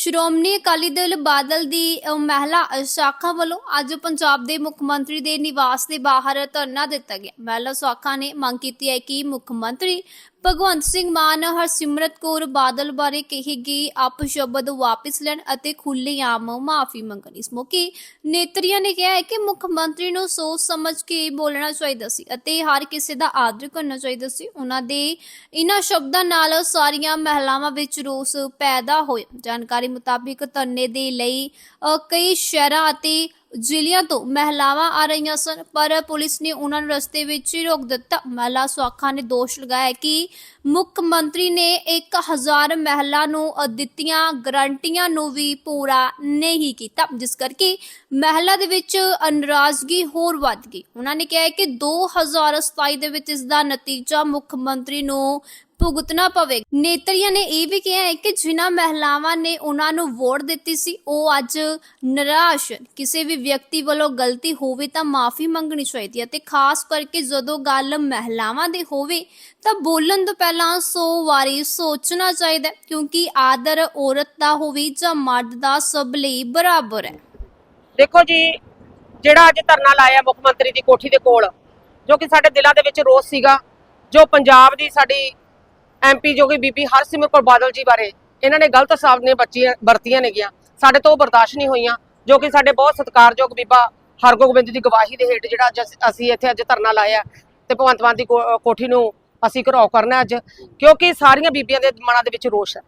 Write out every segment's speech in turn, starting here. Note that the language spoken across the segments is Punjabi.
ਸ਼੍ਰੋਮਣੀ ਅਕਾਲੀ ਦਲ ਬਾਦਲ ਦੀ ਮਹਿਲਾ ਸ਼ਾਖਾ ਵੱਲੋਂ ਅੱਜ ਪੰਜਾਬ ਦੇ ਮੁੱਖ ਮੰਤਰੀ ਦੇ ਨਿਵਾਸ ਦੇ ਬਾਹਰ ਧਰਨਾ ਦਿੱਤਾ ਗਿਆ। ਮਹਿਲਾ ਸ਼ਾਖਾ ਨੇ ਮੰਗ ਕੀਤੀ ਹੈ ਕਿ ਮੁੱਖ ਮੰਤਰੀ ਭਗਵੰਤ ਸਿੰਘ ਮਾਨ, ਹਰਸਿਮਰਤ ਕੌਰ ਬਾਦਲ ਬਾਰੇ ਕਹੀ ਗਈ ਅਪਸ਼ਬਦ ਵਾਪਸ ਲੈਣ ਅਤੇ ਖੁੱਲ੍ਹੇਆਮ ਮਾਫੀ ਮੰਗਣ। ਇਸ ਮੌਕੇ ਨੇਤਰੀਆਂ ਨੇ ਕਿਹਾ ਹੈ ਕਿ ਮੁੱਖ ਮੰਤਰੀ ਨੂੰ ਸੋਚ ਸਮਝ ਕੇ ਬੋਲਣਾ ਚਾਹੀਦਾ ਸੀ ਅਤੇ ਹਰ ਕਿਸੇ ਦਾ ਆਦਰ ਕਰਨਾ ਚਾਹੀਦਾ ਸੀ। ਉਹਨਾਂ ਦੇ ਇਹਨਾਂ ਸ਼ਬਦਾਂ ਨਾਲ ਸਾਰੀਆਂ ਮਹਿਲਾਵਾਂ ਵਿੱਚ ਰੋਸ ਪੈਦਾ ਹੋਇਆ। ਜਾਣਕਾਰੀ ਮੁਤਾਬਿਕ ਧਰਨੇ ਦੇ ਲਈ ਕਈ ਸ਼ਹਿਰਾਂ ਅਤੇ ਜ਼ਿਲ੍ਹਿਆਂ ਤੋਂ ਮਹਿਲਾਵਾਂ ਆ ਰਹੀਆਂ ਸਨ, ਪਰ ਪੁਲਿਸ ਨੇ ਉਹਨਾਂ ਨੂੰ ਰਸਤੇ ਵਿੱਚ ਹੀ ਰੋਕ ਦਿੱਤਾ। ਮਹਿਲਾ ਸੁਆਖਾ ਨੇ ਦੋਸ਼ ਲਗਾਇਆ ਕਿ ਮੁੱਖ ਮੰਤਰੀ ਨੇ 1000 ਮਹਿਲਾ ਨੂੰ ਦਿੱਤੀਆਂ ਗਰੰਟੀਆਂ ਨੂੰ ਵੀ ਪੂਰਾ ਨਹੀਂ ਕੀਤਾ, ਜਿਸ ਕਰਕੇ ਮਹਿਲਾ ਦੇ ਵਿੱਚ ਅਨਰਾਜ਼ਗੀ ਹੋਰ ਵੱਧ ਗਈ। ਉਹਨਾਂ ਨੇ ਕਿਹਾ ਹੈ ਕਿ 2027 ਦੇ ਵਿੱਚ ਇਸ ਦਾ ਨਤੀਜਾ ਮੁੱਖ ਮੰਤਰੀ ਨੂੰ ਭੁਗਤਣਾ ਪਵੇ। ਨੇਤਰੀਆਂ ਨੇ ਇਹ ਵੀ ਕਿਹਾ ਹੈ ਕਿ ਜਿਨ੍ਹਾਂ ਮਹਿਲਾਵਾਂ ਨੇ ਉਹਨਾਂ ਨੂੰ ਵੋਟ ਦਿੱਤੀ ਸੀ, ਉਹ ਅੱਜ ਨਿਰਾਸ਼। ਕਿਸੇ ਵੀ ਵਿਅਕਤੀ ਵੱਲੋਂ ਗਲਤੀ ਹੋਵੇ ਤਾਂ ਮਾਫੀ ਮੰਗਣੀ ਚਾਹੀਦੀ ਹੈ ਤੇ ਖਾਸ ਕਰਕੇ ਜਦੋਂ ਗੱਲ ਮਹਿਲਾਵਾਂ ਦੀ ਹੋਵੇ ਤਾਂ ਬੋਲਣ ਤੋਂ ਪਹਿਲਾਂ 100 ਵਾਰੀ ਸੋਚਣਾ ਚਾਹੀਦਾ ਕਿਉਂਕਿ ਆਦਰ ਔਰਤ ਦਾ ਹੋਵੇ ਜਾਂ ਮਰਦ ਦਾ ਸਭ ਲਈ ਬਰਾਬਰ ਹੈ। ਦੇਖੋ ਜੀ, ਜਿਹੜਾ ਅੱਜ ਧਰਨਾ ਲਾਇਆ ਮੁੱਖ ਮੰਤਰੀ ਦੀ ਕੋਠੀ ਦੇ ਕੋਲ, ਜੋ ਕਿ ਸਾਡੇ ਦਿਲਾਂ ਦੇ ਵਿੱਚ ਰੋਸ ਸੀਗਾ, ਜੋ ਪੰਜਾਬ ਦੀ ਸਾਡੀ ਐਮਪੀ ਜੋ ਕਿ ਬੀਬੀ ਹਰਸਿਮਰਤ ਕੌਰ ਬਾਦਲ ਜੀ ਬਾਰੇ ਇਹਨਾਂ ਨੇ ਗਲਤ ਸ਼ਬਦ ਨੇ ਬੱਚੀਆਂ ਵਰਤੀਆਂ ਨੇਗੀਆਂ। ਸਾਡੇ ਤੋਂ ਬਰਦਾਸ਼ਤ ਨਹੀਂ ਹੋਈਆਂ ਜੋ ਕਿ ਸਾਡੇ ਬਹੁਤ ਸਤਿਕਾਰਯੋਗ ਬੀਬਾ ਹਰਗੋਬਿੰਦ ਦੀ ਗਵਾਹੀ ਦੇ ਹੇਠ ਜਿਹੜਾ ਅੱਜ ਅਸ- ਇੱਥੇ ਅੱਜ ਧਰਨਾ ਲਾਇਆ ਤੇ ਭਗਵੰਤ ਮਾਨ ਦੀ ਕੋਠੀ ਨੂੰ ਅਸੀਂ ਘਰਾਓ ਕਰਨਾ ਅੱਜ ਕਿਉਂਕਿ ਸਾਰੀਆਂ ਬੀਬੀਆਂ ਦੇ ਮਨਾਂ ਦੇ ਵਿੱਚ ਰੋਸ਼ ਹੈ।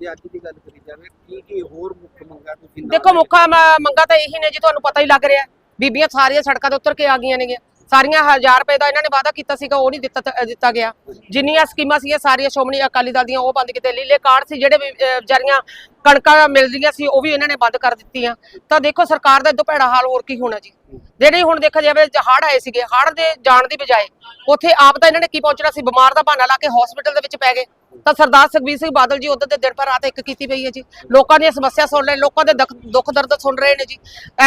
ਜੇ ਅੱਜ ਦੀ ਗੱਲ ਕਰੀ ਜਾਵੇ ਕੀ ਕੀ ਹੋਰ ਮੁੱਖ ਮੰਗਾਂ ਤੁਸੀਂ ਨਾਲ ਦੇਖੋ ਮੁੱਖਾ ਮੰਗਾ ਤਾਂ ਇਹੀ ਨੇ ਜੀ ਤੁਹਾਨੂੰ ਪਤਾ ਹੀ ਲੱਗ ਰਿਹਾ ਬੀਬੀਆਂ ਸਾਰੀਆਂ ਸੜਕਾਂ ਤੇ ਉਤਰ ਕੇ ਆ ਗਈਆਂ ਨੇਗੀਆਂ। ਸਾਰੀਆਂ 1000 ਰੁਪਏ ਦਾ ਇਹਨਾਂ ਨੇ ਵਾਅਦਾ ਕੀਤਾ ਸੀਗਾ, ਉਹ ਨਹੀਂ ਦਿੱਤਾ ਦਿੱਤਾ ਗਿਆ। ਜਿੰਨੀਆਂ ਸਕੀਮਾਂ ਸੀਗੀਆਂ, ਸਾਰੀਆਂ ਸ਼੍ਰੋਮਣੀ ਅਕਾਲੀ ਦਲ ਦੀਆਂ, ਉਹ ਬੰਦ ਕੀਤੇ। ਲੀਲੇ ਕਾਰਡ ਸੀ, ਜਿਹੜੇ ਵਿਚਾਰੀਆਂ ਕਣਕਾਂ ਮਿਲਦੀਆਂ ਸੀ, ਉਹ ਵੀ ਇਹਨਾਂ ਨੇ ਬੰਦ ਕਰ ਦਿੱਤੀਆਂ। ਤਾਂ ਦੇਖੋ, ਸਰਕਾਰ ਦਾ ਇਦੋਂ ਭੈੜਾ ਹਾਲ ਹੋਰ ਕੀ ਹੋਣਾ ਜੀ। ਜਿਹੜੇ ਹੁਣ ਦੇਖਿਆ ਜਾਵੇ ਹੜ੍ਹ ਆਏ ਸੀਗੇ, ਹੜ੍ਹ ਦੇ ਜਾਣ ਦੀ ਬਜਾਏ, ਉੱਥੇ ਆਪ ਤਾਂ ਇਹਨਾਂ ਨੇ ਕੀ ਪਹੁੰਚਣਾ ਸੀ? ਬਿਮਾਰ ਦਾ ਬਹਾਨਾ ਲਾ ਕੇ ਹਸਪੀਟਲ ਦੇ ਵਿੱਚ ਪੈ ਗਏ। ਤਾਂ ਸਰਦਾਰ ਸੁਖਬੀਰ ਸਿੰਘ ਬਾਦਲ ਜੀ ਉਧਰ ਦੇ ਦਿਨ ਪਰ ਰਾਤ ਇੱਕ ਕੀਤੀ ਪਈ ਹੈ ਜੀ। ਲੋਕਾਂ ਦੀਆਂ ਸਮੱਸਿਆ ਸੁਣ ਰਹੇ ਲੋਕਾਂ ਦੇ ਦੁੱਖ- ਦਰਦ ਸੁਣ ਰਹੇ ਨੇ ਜੀ।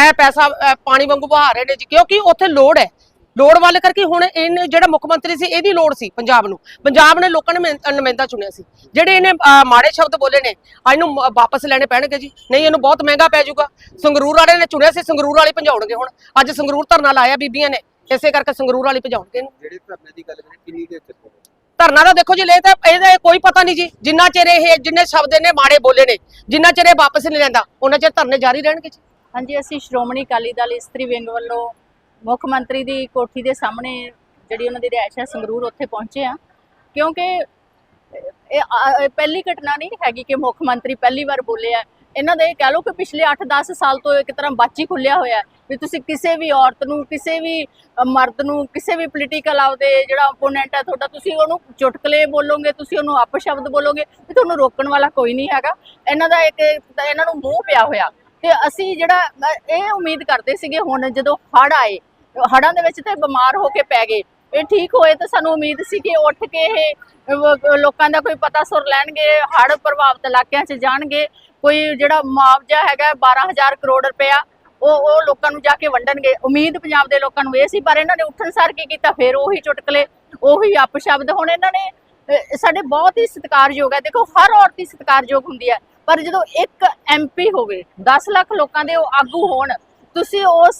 ਇਹ ਪੈਸਾ ਪਾਣੀ ਵਾਂਗੂ ਬਹਾ ਰਹੇ ਨੇ ਜੀ, ਕਿਉਂਕਿ ਉੱਥੇ ਲੋੜ ਹੈ। ਲੋੜ ਵਾਲੇ ਕਰਕੇ ਹੁਣ ਇਹਨੇ ਜਿਹੜਾ ਮੁੱਖ ਮੰਤਰੀ ਸੀ ਇਹਦੀ ਲੋੜ ਸੀ ਪੰਜਾਬ ਨੂੰ। ਪੰਜਾਬ ਨੇ ਲੋਕਾਂ ਨੇ ਨੁਮਾਇੰ- ਨੁਮਾਇੰਦਾ ਚੁਣਿਆ ਸੀ। ਜਿਹੜੇ ਇਹਨੇ ਮਾੜੇ ਸ਼ਬਦ ਬੋਲੇ ਨੇ ਅੱਜ ਨੂੰ ਵਾਪਸ ਲੈਣੇ ਪੈਣਗੇ ਜੀ। ਨਹੀਂ ਇਹਨੂੰ ਬਹੁਤ ਮਹਿੰਗਾ ਪੈ ਜਾਊਗਾ। ਸੰਗਰੂਰ ਵਾਲੇ ਨੇ ਚੁਣਿਆ ਸੀ ਸੰਗਰੂਰ ਵਾਲੇ ਭਜਾਉਣਗੇ ਹੁਣ। ਅੱਜ ਸੰਗਰੂਰ ਧਰਨਾ ਲਾਇਆ ਬੀਬੀਆਂ ਨੇ ਇਸੇ ਕਰਕੇ ਸੰਗਰੂਰ ਵਾਲੇ ਭਜਾਉਣਗੇ ਇਹਨੂੰ। ਜਿਹੜੇ ਧਰਨੇ ਦੀ ਗੱਲ ਕਰੀ ਕਿੰਨੀ ਦੇਰ ਚੱਲੋ ਧਰਨਾ ਦਾ ਦੇਖੋ ਜੀ ਲੈ ਤਾਂ ਇਹਦਾ ਕੋਈ ਪਤਾ ਨਹੀਂ ਜੀ। ਜਿੰਨਾ ਚਿਰ ਇਹ ਜਿੰਨੇ ਸ਼ਬਦ ਨੇ ਮਾੜੇ ਬੋਲੇ ਨੇ ਜਿੰਨਾ ਚਿਰ ਇਹ ਵਾਪਸ ਨਹੀਂ ਲੈਂਦਾ ਉਹਨਾਂ ਚਿਰ ਧਰਨੇ ਜਾਰੀ ਰਹਿਣਗੇ ਜੀ। ਹਾਂਜੀ ਅਸੀਂ ਸ਼੍ਰੋਮਣੀ ਅਕਾਲੀ ਦਲ ਇਸਤਰੀ ਵਿੰਗ ਵੱਲੋਂ ਮੁੱਖ ਮੰਤਰੀ ਦੀ ਕੋਠੀ ਦੇ ਸਾਹਮਣੇ ਜਿਹੜੀ ਉਹਨਾਂ ਦੀ ਰਿਹਾਇਸ਼ ਹੈ, ਸੰਗਰੂਰ ਉੱਥੇ ਪਹੁੰਚੇ ਆ ਕਿਉਂਕਿ ਇਹ ਪਹਿਲੀ ਘਟਨਾ ਨਹੀਂ ਹੈਗੀ ਕਿ ਮੁੱਖ ਮੰਤਰੀ ਪਹਿਲੀ ਵਾਰ ਬੋਲੇ ਆ। ਇਹਨਾਂ ਦੇ ਕਹਿ ਲਓ ਕਿ ਪਿਛਲੇ 8-10 ਸਾਲ ਤੋਂ ਇੱਕ ਤਰ੍ਹਾਂ ਬਾਚੀ ਖੁੱਲਿਆ ਹੋਇਆ ਵੀ ਤੁਸੀਂ ਕਿਸੇ ਵੀ ਔਰਤ ਨੂੰ, ਕਿਸੇ ਵੀ ਮਰਦ ਨੂੰ, ਕਿਸੇ ਵੀ ਪੋਲੀਟੀਕਲ ਆਪਦੇ ਜਿਹੜਾ ਓਪੋਨੈਂਟ ਹੈ ਤੁਹਾਡਾ, ਤੁਸੀਂ ਉਹਨੂੰ ਚੁਟਕਲੇ ਬੋਲੋਗੇ, ਤੁਸੀਂ ਉਹਨੂੰ ਅਪਸ਼ਬਦ ਬੋਲੋਗੇ ਤੇ ਤੁਹਾਨੂੰ ਰੋਕਣ ਵਾਲਾ ਕੋਈ ਨਹੀਂ ਹੈਗਾ। ਇਹਨਾਂ ਦਾ ਇੱਕ, ਇਹਨਾਂ ਨੂੰ ਮੂੰਹ ਪਿਆ ਹੋਇਆ। ਤੇ ਅਸੀਂ ਜਿਹੜਾ ਇਹ ਉਮੀਦ ਕਰਦੇ ਸੀਗੇ, ਹੁਣ ਜਦੋਂ ਹੜ ਆਏ ਹੜਾਂ ਦੇ ਵਿੱਚ ਤੇ ਬਿਮਾਰ ਹੋ ਕੇ ਪੈ ਗਏ। ਇਹ ਠੀਕ ਹੋਏ ਤਾਂ ਸਾਨੂੰ ਉਮੀਦ ਸੀ ਕਿ ਉੱਠ ਕੇ ਇਹ ਲੋਕਾਂ ਦਾ ਕੋਈ ਪਤਾ ਸੁਰ ਲੈਣਗੇ ਹੜ ਪ੍ਰਭਾਵਿਤ ਇਲਾਕਿਆਂ 'ਚ ਜਾਣਗੇ। ਕੋਈ ਜਿਹੜਾ ਮੁਆਵਜ਼ਾ ਹੈਗਾ 12000 ਕਰੋੜ ਰੁਪਇਆ, ਉਹ ਉਹ ਲੋਕਾਂ ਨੂੰ ਜਾ ਕੇ ਵੰਡਣਗੇ। ਉਮੀਦ ਪੰਜਾਬ ਦੇ ਲੋਕਾਂ ਨੂੰ ਇਹ ਸੀ, ਪਰ ਇਹਨਾਂ ਨੇ ਉੱਠਣ ਸਾਰ ਕੀ ਕੀਤਾ? ਫਿਰ ਉਹੀ ਚੁਟਕਲੇ, ਉਹੀ ਅਪਸ਼ਬਦ। ਹੁਣ ਇਹਨਾਂ ਨੇ ਸਾਡੇ ਬਹੁਤ ਹੀ ਸਤਿਕਾਰਯੋਗ ਹੈ। ਦੇਖੋ, ਹਰ ਔਰਤ ਹੀ ਸਤਿਕਾਰਯੋਗ ਹੁੰਦੀ ਹੈ। ਪਰ ਜਦੋਂ ਇੱਕ ਐਮਪੀ ਹੋਵੇ 10 ਲੱਖ ਲੋਕਾਂ ਦੇ ਉਹ ਆਗੂ ਹੋਣ ਤੁਸੀਂ ਉਸ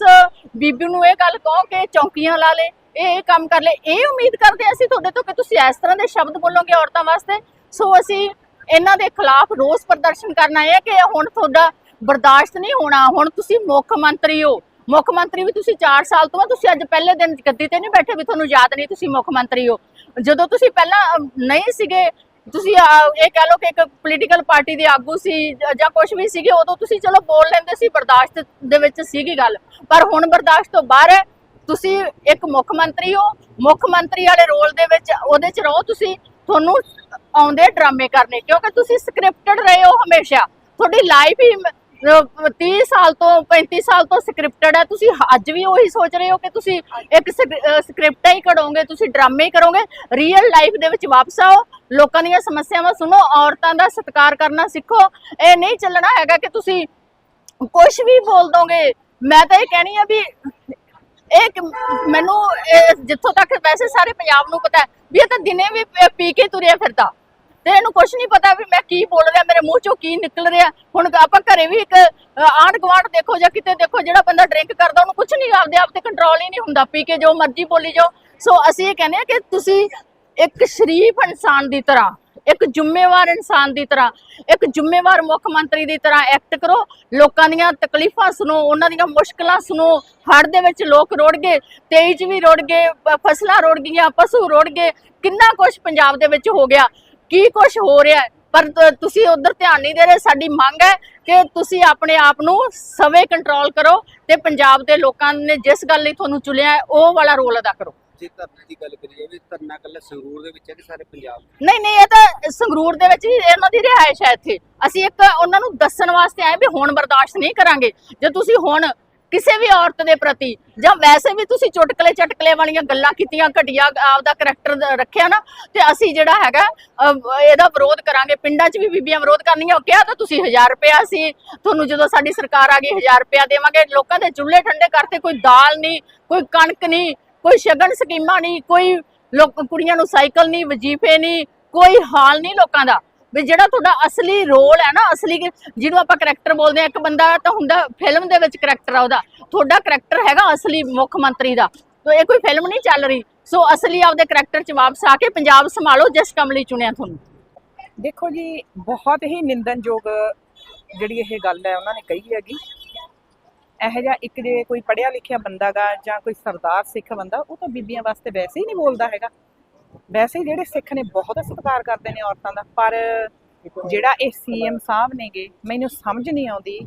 ਬੀਬੀ ਨੂੰ ਇਹ ਗੱਲ ਕਹੋ ਕਿ ਚੌਂਕੀਆਂ ਲਾ ਲੇ, ਇਹ ਕੰਮ ਕਰ ਲੈ, ਇਹ ਉਮੀਦ ਕਰਦੇ ਅਸੀਂ ਤੁਹਾਡੇ ਤੋਂ ਕਿ ਤੁਸੀਂ ਇਸ ਤਰ੍ਹਾਂ ਦੇ ਸ਼ਬਦ ਬੋਲੋਗੇ ਔਰਤਾਂ ਵਾਸਤੇ? ਸੋ ਅਸੀਂ ਇਹਨਾਂ ਦੇ ਖਿਲਾਫ ਰੋਸ ਪ੍ਰਦਰਸ਼ਨ ਕਰਨਾ ਆਏ ਕਿ ਹੁਣ ਤੁਹਾਡਾ ਬਰਦਾਸ਼ਤ ਨਹੀਂ ਹੋਣਾ। ਹੁਣ ਤੁਸੀਂ ਮੁੱਖ ਮੰਤਰੀ ਹੋ। ਮੁੱਖ ਮੰਤਰੀ ਵੀ ਤੁਸੀਂ 4 ਸਾਲ ਤੋਂ ਆ, ਤੁਸੀਂ ਅੱਜ ਪਹਿਲੇ ਦਿਨ ਗੱਦੀ ਤੇ ਨਹੀਂ ਬੈਠੇ ਵੀ ਤੁਹਾਨੂੰ ਯਾਦ ਨਹੀਂ ਤੁਸੀਂ ਮੁੱਖ ਮੰਤਰੀ ਹੋ। ਜਦੋਂ ਤੁਸੀਂ ਪਹਿਲਾਂ ਨਹੀਂ ਸੀਗੇ ਤੁਸੀਂ ਇਹ ਕਹਿ ਲਓ ਕਿ ਇੱਕ ਪੋਲੀਟੀਕਲ ਪਾਰਟੀ ਦੇ ਆਗੂ ਸੀ ਜਾਂ ਕੁਝ ਵੀ ਸੀਗੇ, ਉਦੋਂ ਤੁਸੀਂ ਚਲੋ ਬੋਲ ਲੈਂਦੇ ਸੀ, ਬਰਦਾਸ਼ਤ ਦੇ ਵਿੱਚ ਸੀਗੀ ਗੱਲ। ਪਰ ਹੁਣ ਬਰਦਾਸ਼ਤ ਤੋਂ ਬਾਹਰ ਹੈ, ਤੁਸੀਂ ਇੱਕ ਮੁੱਖ ਮੰਤਰੀ ਹੋ, ਮੁੱਖ ਮੰਤਰੀ ਵਾਲੇ ਰੋਲ ਦੇ ਵਿੱਚ, ਉਹਦੇ ਚ ਰਹੋ ਤੁਸੀਂ, ਤੁਹਾਨੂੰ ਆਉਂਦੇ ਡਰਾਮੇ ਕਰਨੇ, ਕਿਉਂਕਿ ਤੁਸੀਂ ਸਕ੍ਰਿਪਟਡ ਰਹੇ ਹੋ ਹਮੇਸ਼ਾ। ਤੁਹਾਡੀ ਲਾਈਫ ਹੀ 30 ਸਾਲ ਤੋਂ 35 ਸਾਲ ਤੋਂ ਸਕ੍ਰਿਪਟਡ ਹੈ ਤੁਸੀਂ ਅੱਜ ਵੀ ਉਹੀ ਸੋਚ ਰਹੇ ਹੋ ਕਿ ਤੁਸੀਂ ਇੱਕ ਸਕ੍ਰਿਪਟ ਹੀ ਘੜੋਗੇ ਤੁਸੀਂ ਡਰਾਮੇ ਹੀ ਕਰੋਗੇ। ਰੀਅਲ ਲਾਈਫ ਦੇ ਵਿੱਚ ਵਾਪਸ ਆਓ, ਲੋਕਾਂ ਦੀਆਂ ਸਮੱਸਿਆਵਾਂ ਸੁਣੋ, ਔਰਤਾਂ ਦਾ ਸਤਿਕਾਰ ਕਰਨਾ ਸਿੱਖੋ। ਇਹ ਨਹੀਂ ਚੱਲਣਾ ਹੈਗਾ ਕਿ ਤੁਸੀਂ ਕੁਝ ਵੀ ਬੋਲ ਦੋਗੇ। ਮੈਂ ਤਾਂ ਇਹ ਕਹਿਣੀ ਆ ਵੀ ਇਹ ਮੈਨੂੰ ਜਿੱਥੋਂ ਤੱਕ ਵੈਸੇ ਸਾਰੇ ਪੰਜਾਬ ਨੂੰ ਪਤਾ ਵੀ ਇਹ ਤਾਂ ਦਿਨੇ ਵੀ ਪੀ ਕੇ ਤੁਰਿਆ ਫਿਰਦਾ। ਤੇ ਇਹਨੂੰ ਕੁਝ ਨਹੀਂ ਪਤਾ ਵੀ ਮੈਂ ਕੀ ਬੋਲ ਰਿਹਾ, ਮੇਰੇ ਮੂੰਹ ਚੋਂ ਕੀ ਨਿਕਲ ਰਿਹਾ। ਹੁਣ ਆਪਾਂ ਘਰੇ ਵੀ ਇੱਕ ਆਂਢ ਗੁਆਂਢ ਦੇਖੋ ਜਾਂ ਕਿਤੇ ਦੇਖੋ, ਜਿਹੜਾ ਬੰਦਾ ਡਰਿੰਕ ਕਰਦਾ, ਉਹਨੂੰ ਕੁਝ ਨਹੀਂ, ਆਪਦੇ ਆਪ ਤੇ ਕੰਟਰੋਲ ਹੀ ਨਹੀਂ ਹੁੰਦਾ। ਪੀ ਕੇ ਜੋ ਮਰਜ਼ੀ ਬੋਲੀ ਜਾਓ। ਸੋ ਅਸੀਂ ਇਹ ਕਹਿੰਦੇ ਆ ਕਿ ਤੁਸੀਂ ਇੱਕ ਸ਼ਰੀਫ ਇਨਸਾਨ ਦੀ ਤਰ੍ਹਾਂ, ਇੱਕ ਜ਼ਿੰਮੇਵਾਰ ਇਨਸਾਨ ਦੀ ਤਰ੍ਹਾਂ, ਇੱਕ ਜ਼ਿੰਮੇਵਾਰ ਮੁੱਖ ਮੰਤਰੀ ਦੀ ਤਰ੍ਹਾਂ ਐਕਟ ਕਰੋ। ਲੋਕਾਂ ਦੀਆਂ ਤਕਲੀਫਾਂ ਸੁਣੋ, ਉਹਨਾਂ ਦੀਆਂ ਮੁਸ਼ਕਲਾਂ ਸੁਣੋ। ਹੜ੍ਹ ਦੇ ਵਿੱਚ ਲੋਕ ਰੋੜ ਗਏ 23 ਵੀ ਰੋੜ ਗਏ ਫਸਲਾਂ ਰੋੜ ਗਈਆਂ, ਪਸ਼ੂ ਰੋੜ ਗਏ। ਕਿੰਨਾ ਕੁਝ ਪੰਜਾਬ ਦੇ ਵਿੱਚ ਹੋ ਗਿਆ। ਕੀ ਕੁਝ ਹੋ ਰਿਹਾ ਹੈ? ਪਰ ਤੁਸੀਂ ਉਧਰ ਧਿਆਨ ਨਹੀਂ ਦੇ ਰਹੇ ਸਾਡੀ ਮੰਗ ਹੈ ਕਿ ਤੁਸੀਂ ਆਪਣੇ ਆਪ ਨੂੰ ਸਵੇ ਕੰਟਰੋਲ ਕਰੋ ਤੇ ਪੰਜਾਬ ਦੇ ਲੋਕਾਂ ਨੇ ਜਿਸ ਗੱਲ ਲਈ ਤੁਹਾਨੂੰ ਚੁਣਿਆ ਉਹ ਵਾਲਾ ਰੋਲ ਅਦਾ ਕਰੋ। ਜੇ ਧਰਨੇ ਦੀ ਗੱਲ ਕਰੀ ਜਾਵੇ ਧਰਨਾ ਕੱਲਾ ਸੰਗਰੂਰ ਦੇ ਵਿੱਚ ਹੈ ਕਿ ਸਾਰੇ ਪੰਜਾਬ? ਨਹੀਂ ਨਹੀਂ ਇਹ ਤਾਂ ਸੰਗਰੂਰ ਦੇ ਵਿੱਚ ਹੀ ਇਹਨਾਂ ਦੀ ਰਿਹਾਇਸ਼ ਹੈ ਇੱਥੇ। ਅਸੀਂ ਇੱਕ ਉਹਨਾਂ ਨੂੰ ਦੱਸਣ ਵਾਸਤੇ ਆਏ ਵੀ ਹੁਣ ਬਰਦਾਸ਼ਤ ਨਹੀਂ ਕਰਾਂਗੇ। ਜੇ ਤੁਸੀਂ ਹੁਣ ਕਿਸੇ ਵੀ ਔਰਤ ਦੇ ਪ੍ਰਤੀ ਜਾਂ ਵੈਸੇ ਵੀ ਤੁਸੀਂ ਚੁਟਕਲੇ ਚਟਕਲੇ ਵਾਲੀਆਂ ਗੱਲਾਂ ਕੀਤੀਆਂ, ਘਟੀਆ ਆਪਦਾ ਕਰੈਕਟਰ ਰੱਖਿਆ ਨਾ, ਤੇ ਅਸੀਂ ਜਿਹੜਾ ਹੈਗਾ ਇਹਦਾ ਵਿਰੋਧ ਕਰਾਂਗੇ। ਪਿੰਡਾਂ 'ਚ ਵੀ ਬੀਬੀਆਂ ਵਿਰੋਧ ਕਰਨੀਆਂ। ਕਿਹਾ ਤਾਂ ਤੁਸੀਂ 1000 ਰੁਪਇਆ ਸੀ। ਤੁਹਾਨੂੰ ਜਦੋਂ ਸਾਡੀ ਸਰਕਾਰ ਆ ਗਈ 1000 ਰੁਪਇਆ ਦੇਵਾਂਗੇ। ਲੋਕਾਂ ਦੇ ਚੁੱਲ੍ਹੇ ਠੰਡੇ ਕਰਤੇ। ਕੋਈ ਦਾਲ ਨਹੀਂ, ਕੋਈ ਕਣਕ ਨਹੀਂ, ਕੋਈ ਸ਼ਗਨ ਸਕੀਮਾਂ ਨਹੀਂ, ਕੋਈ ਲੋਕ, ਕੁੜੀਆਂ ਨੂੰ ਸਾਈਕਲ ਨਹੀਂ, ਵਜੀਫੇ ਨਹੀਂ, ਕੋਈ ਹਾਲ ਨਹੀਂ ਲੋਕਾਂ ਦਾ। ਵੀ ਜਿਹੜਾ ਤੁਹਾਡਾ ਅਸਲੀ ਰੋਲ ਹੈ ਨਾ, ਅਸਲੀ ਜਿਹਨੂੰ ਆਪਾਂ ਕਰੈਕਟਰ ਬੋਲਦੇ ਆ ਇੱਕ ਬੰਦਾ ਤਾਂ ਹੁੰਦਾ ਫਿਲਮ ਦੇ ਵਿੱਚ ਕਰੈਕਟਰ ਆ ਉਹਦਾ। ਤੁਹਾਡਾ ਕਰੈਕਟਰ ਹੈਗਾ ਅਸਲੀ ਮੁੱਖ ਮੰਤਰੀ ਦਾ। ਤੋ ਇਹ ਕੋਈ ਫਿਲਮ ਨਹੀਂ ਚੱਲ ਰਹੀ। ਸੋ ਅਸਲੀ ਆਪਦੇ ਕਰੈਕਟਰ ਚ ਵਾਪਸ ਆ ਕੇ ਪੰਜਾਬ ਸੰਭਾਲੋ, ਜਿਸ ਕੰਮ ਲਈ ਚੁਣਿਆ ਤੁਹਾਨੂੰ। ਦੇਖੋ ਜੀ, ਬਹੁਤ ਹੀ ਨਿੰਦਨਯੋਗ ਜਿਹੜੀ ਇਹ ਗੱਲ ਹੈ, ਉਹਨਾਂ ਨੇ ਕਹੀ ਹੈਗੀ। ਇਹ ਜਿਹਾ ਇੱਕ ਜੇ ਕੋਈ ਪੜਿਆ ਲਿਖਿਆ ਬੰਦਾਗਾ ਜਾਂ ਕੋਈ ਸਰਦਾਰ ਸਿੱਖ ਬੰਦਾ, ਉਹ ਤਾਂ ਬੀਬੀਆਂ ਵਾਸਤੇ ਵੈਸੇ ਹੀ ਨਹੀਂ ਬੋਲਦਾ ਹੈਗਾ। ਵੈਸੇ ਜਿਹੜੇ ਸਿੱਖ ਨੇ ਬਹੁਤ ਸਤਿਕਾਰ ਕਰਦੇ ਨੇ ਔਰਤਾਂ ਦਾ, ਪਰ ਜਿਹੜਾ ਇਹ ਸੀਐਮ ਸਾਹਿਬ ਨੇਗੇ, ਮੈਨੂੰ ਸਮਝ ਨਹੀਂ ਆਉਂਦੀ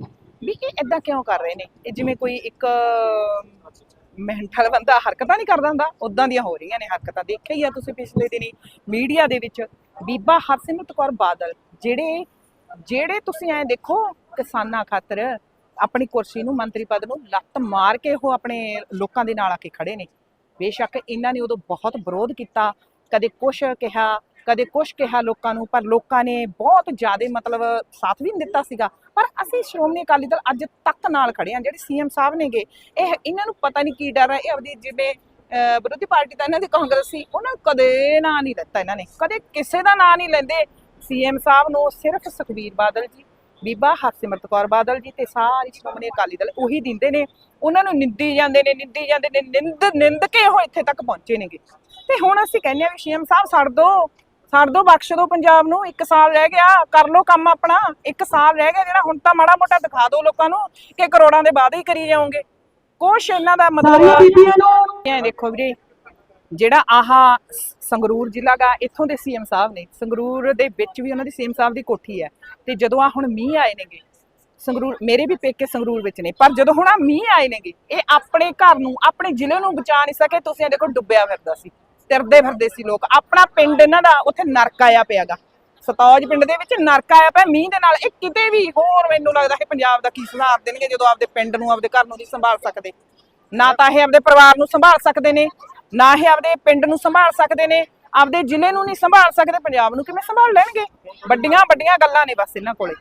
ਵੀ ਇਹ ਇਦਾਂ ਕਿਉਂ ਕਰ ਰਹੇ ਨੇ? ਇਹ ਜਿਵੇਂ ਕੋਈ ਇੱਕ ਮੈਂਟਲ ਬੰਦਾ ਹਰਕਤਾਂ ਨਹੀਂ ਕਰਦਾ ਹੁੰਦਾ ਉਦਾਂ ਦੀਆਂ ਹੋ ਰਹੀਆਂ ਨੇ ਹਰਕਤਾਂ। ਦੇਖਿਆ ਹੀ ਆ ਤੁਸੀਂ ਪਿਛਲੇ ਦਿਨੀ ਮੀਡੀਆ ਦੇ ਵਿੱਚ, ਬੀਬਾ ਹਰਸਿਮਰਤ ਕੌਰ ਬਾਦਲ, ਜਿਹੜੇ ਜਿਹੜੇ ਤੁਸੀਂ ਐ ਦੇਖੋ ਕਿਸਾਨਾਂ ਖਾਤਰ ਆਪਣੀ ਕੁਰਸੀ ਨੂੰ ਮੰਤਰੀ ਪਦ ਨੂੰ ਲੱਤ ਮਾਰ ਕੇ ਉਹ ਆਪਣੇ ਲੋਕਾਂ ਦੇ ਨਾਲ ਆ ਕੇ ਖੜੇ ਨੇ। ਬੇਸ਼ੱਕ ਇਹਨਾਂ ਨੇ ਉਦੋਂ ਬਹੁਤ ਵਿਰੋਧ ਕੀਤਾ ਕਦੇ ਕੁਛ ਕਿਹਾ, ਕਦੇ ਕੁਛ ਕਿਹਾ ਲੋਕਾਂ ਨੂੰ, ਪਰ ਲੋਕਾਂ ਨੇ ਬਹੁਤ ਜ਼ਿਆਦਾ ਮਤਲਬ ਸਾਥ ਵੀ ਨਹੀਂ ਦਿੱਤਾ ਸੀਗਾ। ਪਰ ਅਸੀਂ ਸ਼੍ਰੋਮਣੀ ਅਕਾਲੀ ਦਲ ਅੱਜ ਤੱਕ ਨਾਲ ਖੜੇ ਆ ਜਿਹੜੇ ਸੀਐਮ ਸਾਹਿਬ ਨੇਗੇ, ਇਹ ਇਹਨਾਂ ਨੂੰ ਪਤਾ ਨਹੀਂ ਕੀ ਡਰ ਹੈ, ਇਹ ਆਪਦੀ ਜਿਵੇਂ ਵਿਰੋਧੀ ਪਾਰਟੀ ਤਾਂ ਇਹਨਾਂ ਦੀ ਕਾਂਗਰਸ ਸੀ, ਉਹਨਾਂ ਨੂੰ ਕਦੇ ਨਾਂ ਨਹੀਂ ਦਿੱਤਾ ਇਹਨਾਂ ਨੇ, ਕਦੇ ਕਿਸੇ ਦਾ ਨਾਂ ਨਹੀਂ ਲੈਂਦੇ। ਸੀਐਮ ਸਾਹਿਬ ਨੂੰ ਸਿਰਫ ਸੁਖਬੀਰ ਬਾਦਲ ਜੀ, ਬੀਬਾ ਹਰਸਿਮਰਤ ਕੌਰ ਬਾਦਲ ਜੀ ਤੇ ਸਾਰੀ ਸ਼੍ਰੋਮਣੀ ਅਕਾਲੀ ਦਲ ਉਹੀ ਦਿੰਦੇ ਨੇ। ਉਹਨਾਂ ਨੂੰ ਨਿੰਦੀ ਜਾਂਦੇ ਨੇ, ਨਿੰਦੀ ਜਾਂਦੇ ਨੇ, ਨਿੰਦ ਨਿੰਦ ਕੇ ਉਹ ਇੱਥੇ ਤੱਕ ਪਹੁੰਚੇ ਨੇਗੇ। ਤੇ ਹੁਣ ਅਸੀਂ ਕਹਿੰਦੇ ਆ ਵੀ ਸੀਐਮ ਸਾਹਿਬ ਛੱਡ ਦੋ ਛੱਡ ਦੋ ਬਖਸ਼ ਦੋ ਪੰਜਾਬ ਨੂੰ ਇੱਕ ਸਾਲ ਰਹਿ ਗਿਆ ਕਰ ਲੋ ਕੰਮ ਆਪਣਾ ਇੱਕ ਸਾਲ ਰਹਿ ਗਿਆ ਜਿਹੜਾ ਹੁਣ ਤਾਂ ਮਾੜਾ ਮੋਟਾ ਦਿਖਾ ਦਿਓ ਲੋਕਾਂ ਨੂੰ ਕਿ ਕਰੋੜਾਂ ਦੇ ਵਾਅਦੇ ਹੀ ਕਰੀ ਜਾਓਗੇ। ਕੁਛ ਇਹਨਾਂ ਦਾ ਮਤਲਬ ਇਹ ਦੇਖੋ ਵੀਰੇ ਜਿਹੜਾ ਆਹ ਸੰਗਰੂਰ ਜ਼ਿਲ੍ਹਾ ਗਾ ਇੱਥੋਂ ਦੇ ਸੀਐਮ ਸਾਹਿਬ ਨੇ ਸੰਗਰੂਰ ਦੇ ਵਿੱਚ ਵੀ ਉਹਨਾਂ ਦੀ ਸੀਐਮ ਸਾਹਿਬ ਦੀ ਕੋਠੀ ਹੈ। ਤੇ ਜਦੋਂ ਆ ਹੁਣ ਮੀਂਹ ਆਏ ਨੇਗੇ ਸੰਗਰੂਰ ਮੇਰੇ ਵੀ ਪੇਕੇ ਸੰਗਰੂਰ ਵਿੱਚ ਨੇ ਪਰ ਜਦੋਂ ਹੁਣ ਆ ਮੀਂਹ ਆਏ ਨੇਗੇ ਇਹ ਆਪਣੇ ਘਰ ਨੂੰ ਆਪਣੇ ਜ਼ਿਲ੍ਹੇ ਨੂੰ ਬਚਾ ਨਹੀਂ ਸਕੇ ਤੁਸੀਂ ਇਹ ਦੇਖੋ ਡੁੱਬਿਆ ਫਿਰਦਾ ਸੀ। ਤਿਰਦੇ ਫਿਰਦੇ ਸੀ ਲੋਕ। ਆਪਣਾ ਪਿੰਡ ਇਹਨਾਂ ਦਾ ਉੱਥੇ ਨਰਕ ਆਇਆ ਪਿਆਗਾ। ਸਤੌਜ ਪਿੰਡ ਦੇ ਵਿੱਚ ਨਰਕ ਆਇਆ ਪਿਆ। ਮੀਂਹ ਦੇ ਨਾਲ ਇਹ ਕਿਤੇ ਵੀ ਹੋਰ ਮੈਨੂੰ ਲੱਗਦਾ ਇਹ ਪੰਜਾਬ ਦਾ ਕੀ ਸੁਧਾਰ ਦੇਣਗੇ ਜਦੋਂ ਆਪਦੇ ਪਿੰਡ ਨੂੰ ਆਪਦੇ ਘਰ ਨੂੰ ਨਹੀਂ ਸੰਭਾਲ ਸਕਦੇ। ਨਾ ਤਾਂ ਇਹ ਆਪਦੇ ਪਰਿਵਾਰ ਨੂੰ ਸੰਭਾਲ ਸਕਦੇ ਨੇ ਨਾ ਇਹ ਆਪਦੇ ਪਿੰਡ ਨੂੰ ਸੰਭਾਲ ਸਕਦੇ ਨੇ ਆਪਦੇ ਜ਼ਿਲ੍ਹੇ ਨੂੰ ਨਹੀਂ ਸੰਭਾਲ ਸਕਦੇ ਪੰਜਾਬ ਨੂੰ ਕਿਵੇਂ ਸੰਭਾਲ ਲੈਣਗੇ? ਵੱਡੀਆਂ ਵੱਡੀਆਂ ਗੱਲਾਂ ਨੇ ਬਸ ਇਹਨਾਂ ਕੋਲੇ।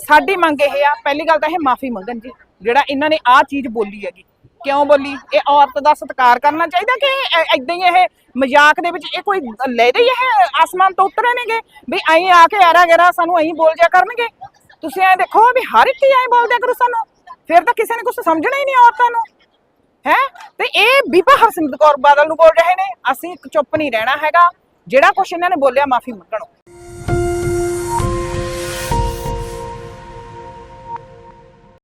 ਸਾਡੀ ਮੰਗ ਇਹ ਆ ਪਹਿਲੀ ਗੱਲ ਤਾਂ ਇਹ ਮਾਫੀ ਮੰਗਣ ਜੀ। ਜਿਹੜਾ ਇਹਨਾਂ ਨੇ ਆਹ ਚੀਜ਼ ਬੋਲੀ ਹੈਗੀ ਕਿਉਂ ਬੋਲੀ? ਇਹ ਔਰਤ ਦਾ ਸਤਿਕਾਰ ਕਰਨਾ ਚਾਹੀਦਾ ਕਿ ਐਦਾਂ ਹੀ ਇਹ ਮਜ਼ਾਕ ਦੇ ਵਿੱਚ ਇਹ ਕੋਈ ਲੈ ਦੇ ਇਹ ਆਸਮਾਨ ਤੋਂ ਉਤਰੇ ਨੇਗੇ? ਵੀ ਐਂ ਆ ਕੇ ਐਰਾ ਗੈਰਾ ਸਾਨੂੰ ਐਂ ਬੋਲ ਜਾ ਕਰਨਗੇ? ਤੁਸੀਂ ਐਂ ਦੇਖੋ ਵੀ ਹਰ ਇੱਕ ਹੀ ਐਂ ਬੋਲਦੇ ਕਰੋ ਸਾਨੂੰ ਫਿਰ ਤਾਂ ਕਿਸੇ ਨੇ ਕੁਝ ਸਮਝਣਾ ਹੀ ਨਹੀਂ ਔਰਤਾਂ ਨੂੰ। ਹੈ? ਤੇ ਇਹ ਬੀਬਾ ਹਰਸਿਮਰਤ ਕੌਰ ਬਾਦਲ ਨੂੰ ਬੋਲ ਰਹੇ ਨੇ, ਅਸੀਂ ਚੁੱਪ ਨਹੀਂ ਰਹਿਣਾ ਹੈਗਾ। ਜਿਹੜਾ ਕੁਝ ਇਹਨਾਂ ਨੇ ਬੋਲਿਆ, ਮਾਫੀ ਮੰਗਣ।